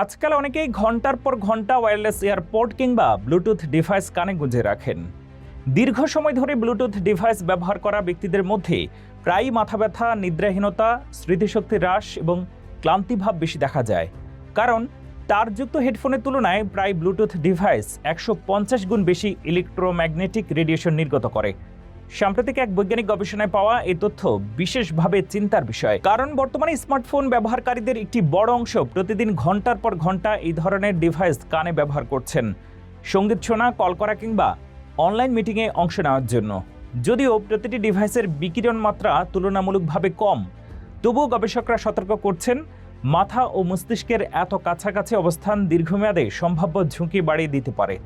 আজকাল অনেকেই ঘণ্টার পর ঘণ্টা ওয়্যারলেস এয়ারপোর্ট কিংবা ব্লুটুথ ডিভাইস কানে গুঁজে রাখেন। দীর্ঘ সময় ধরে ব্লুটুথ ডিভাইস ব্যবহার করা ব্যক্তিদের মধ্যে প্রায়ই মাথা ব্যথা, নিদ্রাহীনতা, স্মৃতিশক্তি হ্রাস এবং ক্লান্তিভাব বেশি দেখা যায়। কারণ তারযুক্ত হেডফোনের তুলনায় প্রায় ব্লুটুথ ডিভাইস একশো পঞ্চাশ গুণ বেশি ইলেকট্রোম্যাগনেটিক রেডিয়েশন নির্গত করে। সাম্প্রতিক এক বৈজ্ঞানিক গবেষণায় পাওয়া এই তথ্য বিশেষভাবে চিন্তার বিষয়। কারণ বর্তমানে স্মার্টফোন ব্যবহারকারীদের একটি বড় অংশ প্রতিদিন ঘণ্টার পর ঘণ্টা এই ধরনের ডিভাইস কানে ব্যবহার করছেন। সংগীত শোনা, কল করা কিংবা অনলাইন মিটিংয়ে অংশ নেওয়ার জন্য। যদিও প্রতিটি ডিভাইসের বিকিরণ মাত্রা তুলনামূলকভাবে কম, তবুও গবেষকরা সতর্ক করছেন, মাথা ও মস্তিষ্কের এত কাছাকাছি অবস্থান দীর্ঘমেয়াদে সম্ভাব্য ঝুঁকি বাড়িয়ে দিতে পারে।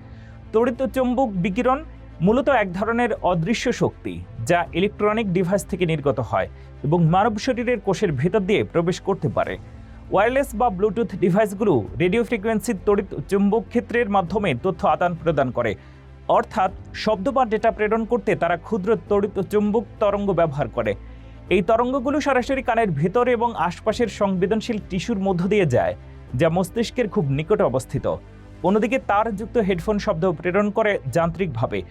তড়িৎ চুম্বক বিকিরণ মূলত এক ধরনের অদৃশ্য শক্তি যা ইলেকট্রনিক ডিভাইস থেকে নির্গত হয় এবং মানব শরীরের কোষের ভেতর দিয়ে প্রবেশ করতে পারে। ওয়্যারলেস বা ব্লুটুথ ডিভাইসগুলো রেডিও ফ্রিকোয়েন্সির তড়িৎ চুম্বক ক্ষেত্রের মাধ্যমে তথ্য আদান প্রদান করে। অর্থাৎ শব্দ বা ডেটা প্রেরণ করতে তারা ক্ষুদ্র তড়িৎ চুম্বক তরঙ্গ ব্যবহার করে। এই তরঙ্গগুলো সরাসরি কানের ভেতর এবং আশপাশের সংবেদনশীল টিস্যুর মধ্য দিয়ে যায়, যা মস্তিষ্কের খুব নিকটে অবস্থিত। অন্যদিকে তারযুক্ত হেডফোন শব্দ প্রেরণ করে যান্ত্রিকভাবে।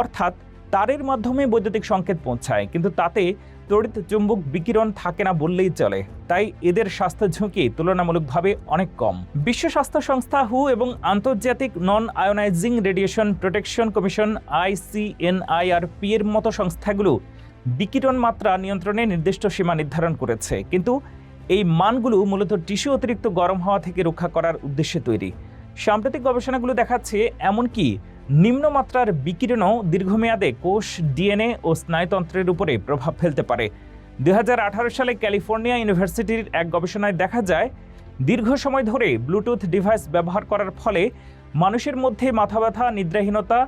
অর্থাৎ তারের মাধ্যমে বৈদ্যুতিক সংকেত পৌঁছায়, কিন্তু তাতে তড়িৎ চুম্বক বিকিরণ থাকে না বললেই চলে। তাই এদের স্বাস্থ্য ঝুঁকি তুলনামূলকভাবে অনেক কম। বিশ্ব স্বাস্থ্য সংস্থা হু এবং আন্তর্জাতিক non ionising radiation protection commission ICNIRP এর মতো সংস্থাগুলো বিকিরণ মাত্রা নিয়ন্ত্রণে নির্দিষ্ট সীমা নির্ধারণ করেছে। কিন্তু এই মানগুলো মূলত টিস্যু অতিরিক্ত গরম হওয়া থেকে রক্ষা করার উদ্দেশ্যে তৈরি। সাম্প্রতিক গবেষণাগুলো দেখাচ্ছে এমনকি নিম্নমাত্রার বিকিরণও দীর্ঘমেয়াদে কোষ, ডিএনএ ও স্নায়ুতন্ত্রের উপরে প্রভাব ফেলতে পারে। দু হাজার আঠারো সালে ক্যালিফোর্নিয়া ইউনিভার্সিটির এক গবেষণায় দেখা যায়, দীর্ঘ সময় ধরে ব্লুটুথ ডিভাইস ব্যবহার করার ফলে মানুষের মধ্যে মাথা ব্যথা নিদ্রাহীনতা,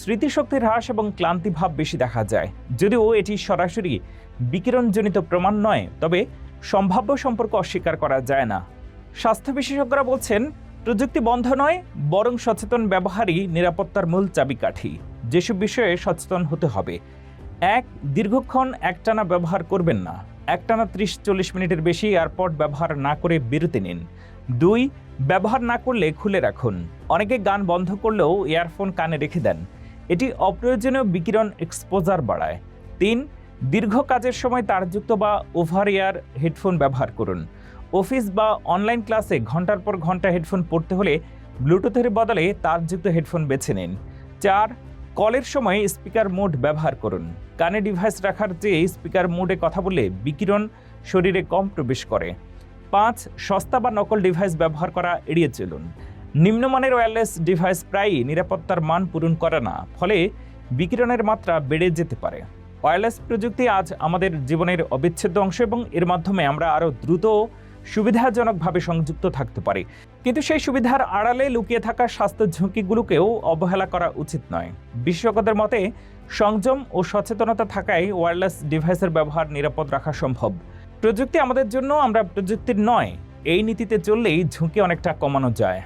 স্মৃতিশক্তি হ্রাস এবং ক্লান্তিভাব বেশি দেখা যায়। যদিও এটি সরাসরি বিকিরণজনিত প্রমাণ নয়, তবে সম্ভাব্য সম্পর্ক অস্বীকার করা যায় না। স্বাস্থ্য বিশেষজ্ঞরা বলছেন প্রযুক্তি বন্ধ নয়, বরং সচেতন ব্যবহারই নিরাপত্তার মূল চাবিকাঠি। যেসব বিষয়ে সচেতন হতে হবে। এক, দীর্ঘক্ষণ একটানা ব্যবহার করবেন না। একটানা ত্রিশ চল্লিশ মিনিটের বেশি এয়ারপড ব্যবহার না করে বিরতি নিন। দুই, ব্যবহার না করলে খুলে রাখুন। অনেকে গান বন্ধ করলেও ইয়ারফোন কানে রেখে দেন। এটি অপ্রয়োজনীয় বিকিরণ এক্সপোজার বাড়ায়। তিন, দীর্ঘ কাজের সময় তারযুক্ত বা ওভার এয়ার হেডফোন ব্যবহার করুন। অফিস বা অনলাইন ক্লাসে ঘণ্টার পর ঘণ্টা হেডফোন পড়তে হলে ব্লুটুথের বদলে তারযুক্ত হেডফোন বেছে নিন। চার, কলের সময় স্পিকার মোড ব্যবহার করুন। কানে ডিভাইস রাখার চেয়ে স্পিকার মোডে কথা বলে বিকিরণ শরীরে কম প্রবেশ করে। পাঁচ, সস্তা বা নকল ডিভাইস ব্যবহার করা এড়িয়ে চলুন। নিম্নমানের ওয়্যারলেস ডিভাইস প্রায়ই নিরাপত্তার মান পূরণ করে না, ফলে বিকিরণের মাত্রা বেড়ে যেতে পারে। ওয়্যারলেস প্রযুক্তি আজ আমাদের জীবনের অবিচ্ছেদ্য অংশ এবং এর মাধ্যমে আমরা আরও দ্রুত সুবিধাজনকভাবে সংযুক্ত থাকতে পারে। কিন্তু সেই সুবিধার আড়ালে লুকিয়ে থাকা স্বাস্থ্য ঝুঁকিগুলোকেও অবহেলা করা উচিত নয়। বিশেষজ্ঞদের মতে, সংযম ও সচেতনতা থাকায় ওয়্যারলেস ডিভাইসের ব্যবহার নিরাপদ রাখা সম্ভব। প্রযুক্তি আমাদের জন্য, আমরা প্রযুক্তির নয়, এই নীতিতে চললেই ঝুঁকি অনেকটা কমানো যায়।